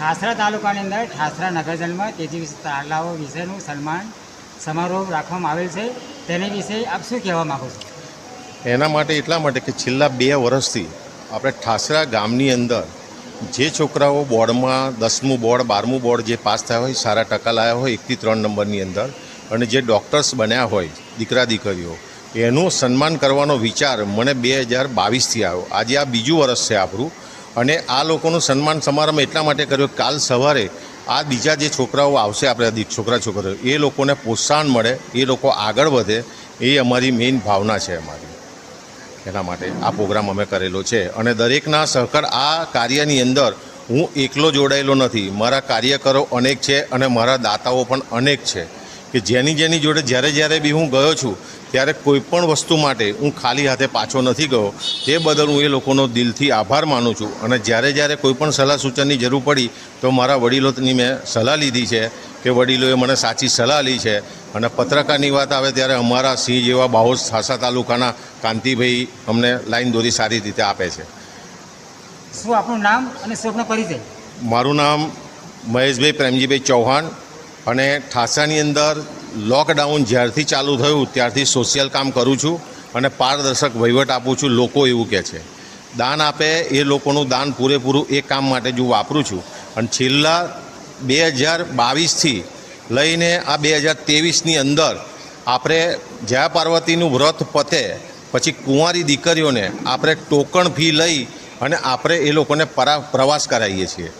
ઠાસરા તાલુકાની અંદર ઠાસરા નગરજનમાં તેજી તાલાઓ વિશેનું સન્માન સમારોહ રાખવામાં આવેલ છે. તેની વિશે આપ શું કહેવા માગો છો? એના માટે એટલા માટે કે છેલ્લા બે વર્ષથી આપણે ઠાસરા ગામની અંદર જે છોકરાઓ બોર્ડમાં દસમું બોર્ડ, બારમું બોર્ડ જે પાસ થયા હોય, સારા ટકા લાવ્યા હોય, એકથી ત્રણ નંબરની અંદર, અને જે ડૉક્ટર્સ બન્યા હોય, દીકરા દીકરીઓ, એનું સન્માન કરવાનો વિચાર મને બે હજાર બાવીસથી આવ્યો. આજે આ બીજું વર્ષ છે આપણું. અને આ લોકોનું સન્માન સમારંભ એટલા માટે કર્યો કાલ સવારે આ બીજા જે છોકરાઓ આવશે, આપણે છોકરા છોકરીઓ, એ લોકોને પ્રોત્સાહન મળે, એ લોકો આગળ વધે, એ અમારી મેઇન ભાવના છે અમારી. એના માટે આ પ્રોગ્રામ અમે કરેલો છે. અને દરેકના સહકાર આ કાર્યની અંદર હું એકલો જોડાયેલો નથી. મારા કાર્યકરો અનેક છે અને મારા દાતાઓ પણ અનેક છે. કે જેની જેની જોડે જ્યારે જ્યારે બી હું ગયો છું ત્યારે કોઈ પણ વસ્તુ માટે હું ખાલી હાથે પાછો નથી ગયો. તે બદલ હું એ લોકોનો દિલથી આભાર માનું છું. અને જ્યારે જ્યારે કોઈપણ સલાહ સૂચનની જરૂર પડી તો મારા વડીલોની મેં સલાહ લીધી છે કે વડીલોએ મને સાચી સલાહ લી છે. અને પત્રકારની વાત આવે ત્યારે અમારા સિંહ જેવા બાહોદ સાસા તાલુકાના કાંતિભાઈ અમને લાઈન દોરી સારી રીતે આપે છે. શું આપનું નામ અને શું પરિચય? મારું નામ મહેશભાઈ પ્રેમજીભાઈ ચૌહાણ. અને ઠાસાની અંદર લોકડાઉન જ્યારથી ચાલુ થયું, ત્યારથી સોશિયલ કામ કરું છું અને પારદર્શક વહીવટ આપું છું, લોકો એવું કહે છે. દાન આપે, એ લોકોનું દાન પૂરેપૂરું એ કામ માટે જ હું વાપરું છું. અને છેલ્લા બે હજાર બાવીસથી લઈને આ બે હજાર ત્રેવીસની અંદર આપણે જયા પાર્વતીનું વ્રત પતે, પછી કુંવારી દીકરીઓને આપણે ટોકણ ફી લઈ અને આપણે એ લોકોને પરા પ્રવાસ કરાવીએ છીએ.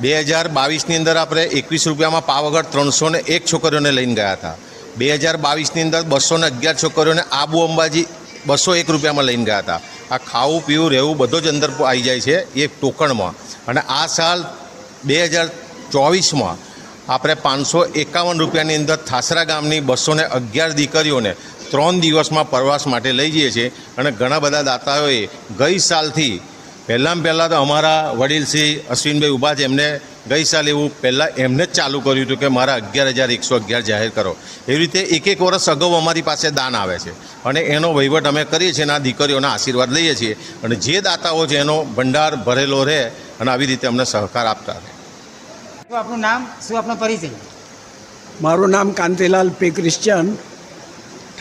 બે હજાર બાવીસની અંદર આપણે એકવીસ રૂપિયામાં પાવાગઢ ત્રણસો ને એક છોકરીઓને લઈને ગયા હતા. બે હજાર બાવીસની અંદર બસો ને અગિયાર છોકરીઓને આબુ અંબાજી બસો એક રૂપિયામાં લઈને ગયા હતા. આ ખાવું, પીવું, રહેવું બધો જ અંદર આવી જાય છે એ ટોકણમાં. અને આ સાલ બે હજાર ચોવીસમાં આપણે પાંચસો એકાવન રૂપિયાની અંદર થાસરા ગામની બસો ને અગિયાર દીકરીઓને ત્રણ દિવસમાં પ્રવાસ માટે લઈ જઈએ છીએ. અને ઘણા બધા દાતાઓએ ગઈ સાલથી પહેલાં પહેલાં તો અમારા વડીલ શ્રી અશ્વિનભાઈ ઊભા છે એમને ગઈ સાલ એવું પહેલાં એમને જ ચાલુ કર્યું હતું કે મારા અગિયાર હજાર એકસો અગિયાર જાહેર કરો. એવી રીતે એક એક વર્ષ અગાઉ અમારી પાસે દાન આવે છે. અને એનો વહીવટ અમે કરીએ છીએ અને આ દીકરીઓના આશીર્વાદ લઈએ છીએ. અને જે દાતાઓ છે એનો ભંડાર ભરેલો રહે અને આવી રીતે અમને સહકાર આપતા રહે. આપનું નામ? શું આપનો પરિચય? મારું નામ કાંતિલાલ પી ક્રિશ્ચિયન.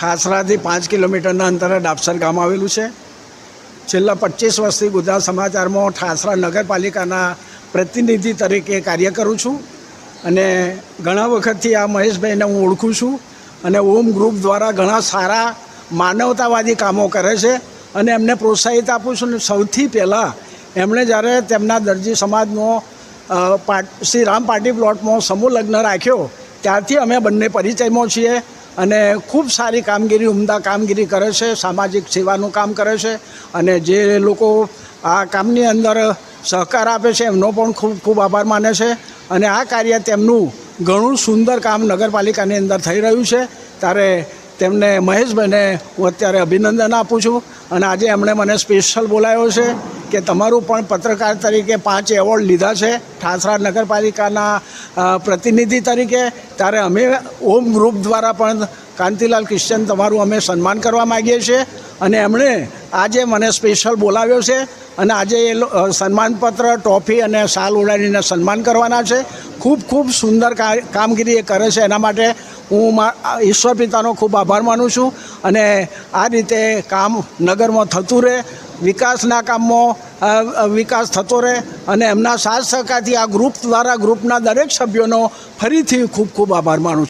ઠાસરાથી પાંચ કિલોમીટરના અંતરે ડાપસર ગામ આવેલું છે. છેલ્લા પચીસ વર્ષથી ગુજરાત સમાચારમાં ઠાસરા નગરપાલિકાના પ્રતિનિધિ તરીકે કાર્ય કરું છું. અને ઘણા વખતથી આ મહેશભાઈને હું ઓળખું છું અને ઓમ ગ્રુપ દ્વારા ઘણા સારા માનવતાવાદી કામો કરે છે અને એમને પ્રોત્સાહિત આપું છું. અને સૌથી પહેલાં એમણે જ્યારે તેમના દરજી સમાજનો શ્રી રામ પાર્ટી પ્લોટમાં સમૂહ લગ્ન રાખ્યો, ત્યારથી અમે બંને પરિચયમાં છીએ. અને ખૂબ સારી કામગીરી, ઉમદા કામગીરી કરે છે, સામાજિક સેવાનું કામ કરે છે અને જે લોકો આ કામની અંદર સહકાર આપે છે, એમનો પણ ખૂબ ખૂબ આભાર માને છે અને આ કાર્ય તેમનું ઘણું સુંદર કામ નગરપાલિકાની અંદર થઈ રહ્યું છે. ત્યારે તેમને મહેશભાઈને હું અત્યારે અભિનંદન આપું છું અને આજે એમણે મને સ્પેશિયલ બોલાવ્યો છે. કે તમારું પણ પત્રકાર તરીકે પાંચ એવોર્ડ લીધા છે. ઠાસરા નગરપાલિકાના પ્રતિનિધિ તરીકે. ત્યારે અમે ઓમ ગ્રુપ દ્વારા પણ કાંતિલાલ ક્રિશ્ચન તમારું અમે સન્માન કરવા માગીએ છીએ. અને એમણે આજે મને સ્પેશિયલ બોલાવ્યો છે. અને આજે એ સન્માનપત્ર, ટ્રોફી અને શાલ ઉડાડીને સન્માન કરવાના છે. ખૂબ ખૂબ સુંદર કામગીરી એ કરે છે. એના માટે હું ઈશ્વર પિતાનો ખૂબ આભાર માનું છું. અને આ રીતે કામ નગરમાં થતું રહે. વિકાસના કામમાં વિકાસ થતો રહે અને એમના સાથ સહકારથી આ ગ્રુપ દ્વારા ગ્રુપના દરેક સભ્યોનો ફરીથી ખૂબ ખૂબ આભાર માનું છું.